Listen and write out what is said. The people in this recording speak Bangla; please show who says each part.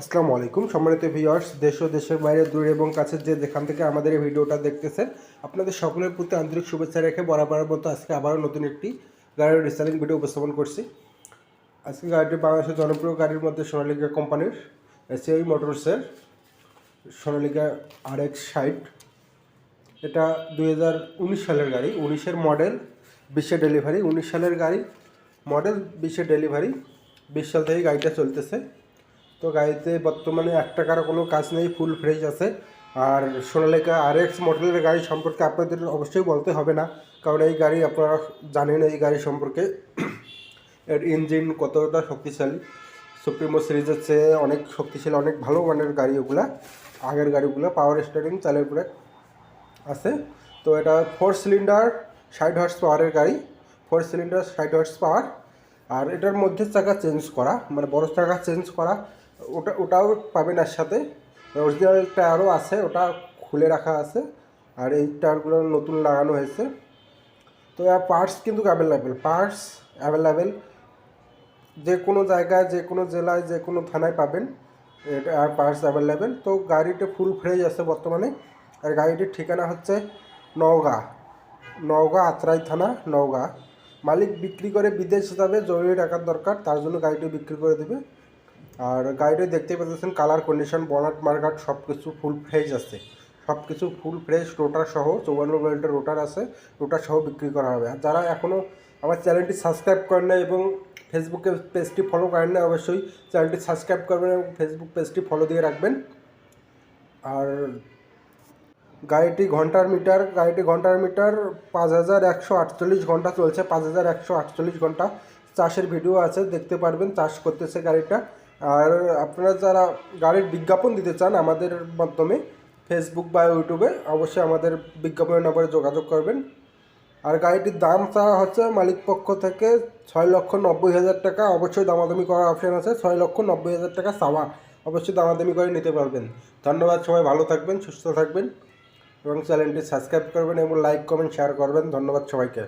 Speaker 1: আসসালামু আলাইকুম। সম্মানিত ভিউয়ার্স দেশ ও দেশের বাইরে, দূরে এবং কাছের যে যেখান থেকে আমাদের এই ভিডিওটা দেখতেছেন, আপনাদের সকলের প্রতি আন্তরিক শুভেচ্ছা রেখে বরাবরের মতো আজকে আবারও নতুন একটি গাড়ির রিসেলিং ভিডিও উপস্থাপন করছি। আজকে গাড়িটি বাংলাদেশের জনপ্রিয় গাড়ির মধ্যে সোনালিকা কোম্পানির এসিআই মোটরসের সোনালিকা আর এক্স ষাট। এটা দু হাজার উনিশ সালের গাড়ি, উনিশের মডেল বিশে ডেলিভারি উনিশ সালের গাড়ি মডেল বিশে ডেলিভারি বিশ সাল থেকে গাড়িটা চলতেছে। তো গাড়িতে বর্তমানে এক টাকার কোনো কাজ নেই ফুল ফ্রেশ আছে। আর সোনালিকা আর এক্স মডেলের গাড়ি সম্পর্কে আপনাদের অবশ্যই বলতে হবে না, কারণ এই গাড়ি আপনারা জানেন, এই গাড়ি সম্পর্কে এর ইঞ্জিন কতটা শক্তিশালী। সুপ্রিমো সিরিজের চেয়ে অনেক শক্তিশালী, অনেক ভালো মানের গাড়ি ওগুলা। আগের গাড়িগুলো পাওয়ার স্টারিং চালের উপরে আছে। তো এটা ফোর সিলিন্ডার ষাট হর্স পাওয়ারের গাড়ি। ফোর সিলিন্ডার ষাট হর্স পাওয়ার আর এটার মধ্যে চাকা চেঞ্জ করা মানে বড় চাকা চেঞ্জ করা। ওটা, ওটাও পাবেন এর সাথে অরিজিনাল টায়ারও আছে, ওটা খুলে রাখা আছে। আর এই টায়ারগুলো নতুন লাগানো হয়েছে। তো পার্টস কিন্তু অ্যাভেলেবেল পার্টস অ্যাভেলেবেল যে কোনো জায়গায়, যে কোনো জেলায়, যে কোনো থানায় পাবেন। আর পার্টস অ্যাভেলেবেল তো গাড়িটা ফুল ফ্রেশ আছে বর্তমানে। আর গাড়িটির ঠিকানা হচ্ছে নওগাঁ। নওগাঁ আত্রাই থানা, নওগাঁ। মালিক বিক্রি করে বিদেশ যাবে, জরুরি টাকার দরকার, তার জন্য গাড়িটি বিক্রি করে দেবে। আর গাড়িটি দেখতে পাচ্ছেন কালার কন্ডিশন বনাট মার্কাট সব কিছু ফুল ফ্রেশ আছে। সব কিছু ফুল ফ্রেশ রোটার সহ চৌবান্ন ভোল্টের রোটার আছে রোটার সহ বিক্রি করা হবে। আর যারা এখনও আমার চ্যানেলটি সাবস্ক্রাইব করেন না এবং ফেসবুকে পেজটি ফলো করেন না অবশ্যই চ্যানেলটি সাবস্ক্রাইব করবেন এবং ফেসবুক পেজটি ফলো দিয়ে রাখবেন। আর গাড়িটি ঘণ্টার মিটার, গাড়িটি ঘণ্টার মিটার পাঁচ হাজার একশো আটচল্লিশ ঘণ্টা চলছে, পাঁচ হাজার একশো আটচল্লিশ ঘণ্টা। চাষের ভিডিও আছে, দেখতে পারবেন, চাষ করতেছে গাড়িটা। আর আপনারা যারা গাড়ির বিজ্ঞাপন দিতে চান আমাদের মাধ্যমে ফেসবুক বা ইউটিউবে অবশ্যই আমাদের বিজ্ঞাপনের নম্বরে যোগাযোগ করবেন। আর গাড়িটির দাম চাওয়া হচ্ছে মালিক পক্ষ থেকে ছয় লক্ষ নব্বই হাজার টাকা। অবশ্যই দামাদামি করার অপশান আছে, ছয় লক্ষ নব্বই হাজার টাকা চাওয়া। অবশ্যই দামাদামি করে নিতে পারবেন। ধন্যবাদ সবাই, ভালো থাকবেন, সুস্থ থাকবেন এবং চ্যানেলটি সাবস্ক্রাইব করবেন এবং লাইক কমেন্ট শেয়ার করবেন। ধন্যবাদ সবাইকে।